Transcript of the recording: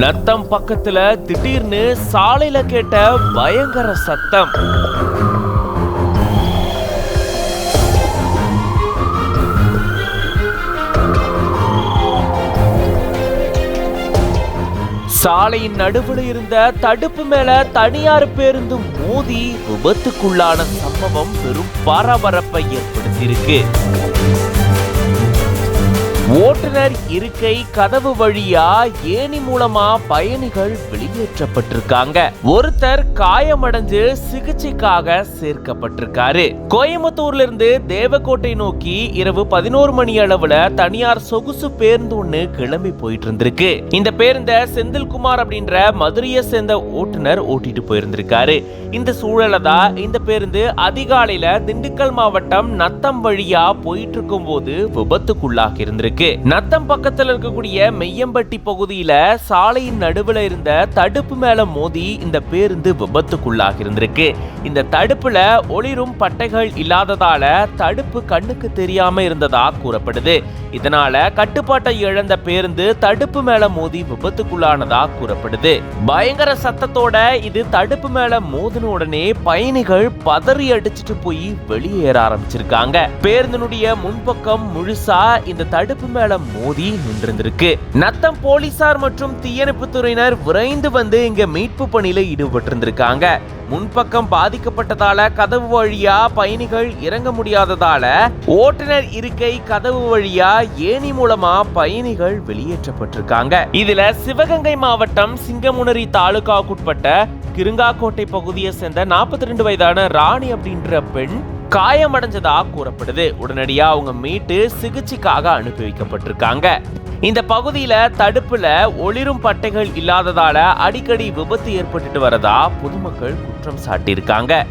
நத்தம் பக்கத்துல திடீர்னு சாலையில கேட்ட பயங்கர சத்தம். சாலையின் நடுவில் இருந்த தடுப்பு மேல தனியார் பேருந்து மோதி விபத்துக்குள்ளான சம்பவம் பெரும் பரபரப்பை ஏற்படுத்தியிருக்கு. ஓட்டுநர் இருக்கை கதவு வழியா ஏணி மூலமா பயணிகள் வெளியேற்றப்பட்டிருக்காங்க. ஒருத்தர் காயமடைஞ்சு சிகிச்சைக்காக சேர்க்கப்பட்டிருக்காரு. கோயம்புத்தூர்ல இருந்து தேவக்கோட்டை நோக்கி இரவு பதினோரு மணி அளவுல தனியார் சொகுசு பேருந்து ஒண்ணு கிளம்பி போயிட்டு இருந்திருக்கு இந்த பேருந்த செந்தில்குமார் அப்படின்ற மதுரையை சேர்ந்த ஓட்டுநர் ஓட்டிட்டு போயிருந்திருக்காரு. இந்த சூழல தான் இந்த பேருந்து அதிகாலையில திண்டுக்கல் மாவட்டம் நத்தம் வழியா போயிட்டு இருக்கும் போது விபத்துக்குள்ளாக இருந்திருக்கு நத்தம் பக்கத்துல இருக்கக்கூடிய மெய்யம்பட்டி பகுதியில சாலையின் நடுவுல இருந்த தடுப்பு மேல மோதி இந்த பேருந்து விபத்துக்குள்ளாக இருந்திருக்கு இந்த தடுப்புல ஒளிரும் பட்டைகள் இல்லாததால தடுப்பு கண்ணுக்கு தெரியாம இருந்ததா கூறப்படுது. இதனால கட்டுப்பாட்டை இழந்த பேருந்து தடுப்பு மேல மோதி விபத்துக்குள்ளானதா கூறப்படுது. பயங்கர சத்தத்தோட இது தடுப்பு மேல மோதின உடனே பயணிகள் பதறி அடிச்சிட்டு போய் வெளியேற ஆரம்பிச்சிருக்காங்க. பேருந்தினுடைய முன்பக்கம் முழுசா இந்த தடுப்பு மேல மோதி நின்றிருந்திருக்கு. நத்தம் போலீசார் மற்றும் தீயணைப்பு துறையினர் விரைந்து வந்து இங்க மீட்பு பணியில ஈடுபட்டிருந்திருக்காங்க. முன்பக்கம் பாதிக்கப்பட்டதால கதவு வழியா பயணிகள் இறங்க முடியாததால ஓட்டுநர் இருக்கை கதவு வழியா ஏணி மூலமா பயணிகள் வெளியேற்றப்பட்டிருக்காங்க. இதுல சிவகங்கை மாவட்டம் சிங்கமுனரி தாலுகாவுக்குட்பட்ட கிருங்காக்கோட்டை பகுதியை சேர்ந்த 42 ரெண்டு வயதான ராணி அப்படின்ற பெண் காயமடைஞ்சதா கூறப்படுது. உடனடியா அவங்க மீட்டு சிகிச்சைக்காக அனுப்பி வைக்கப்பட்டிருக்காங்க இந்த பகுதியில தடுப்புல ஒளிரும் பட்டைகள் இல்லாததால அடிக்கடி விபத்து ஏற்பட்டுட்டு வரதா பொதுமக்கள் குற்றம் சாட்டியிருக்காங்க.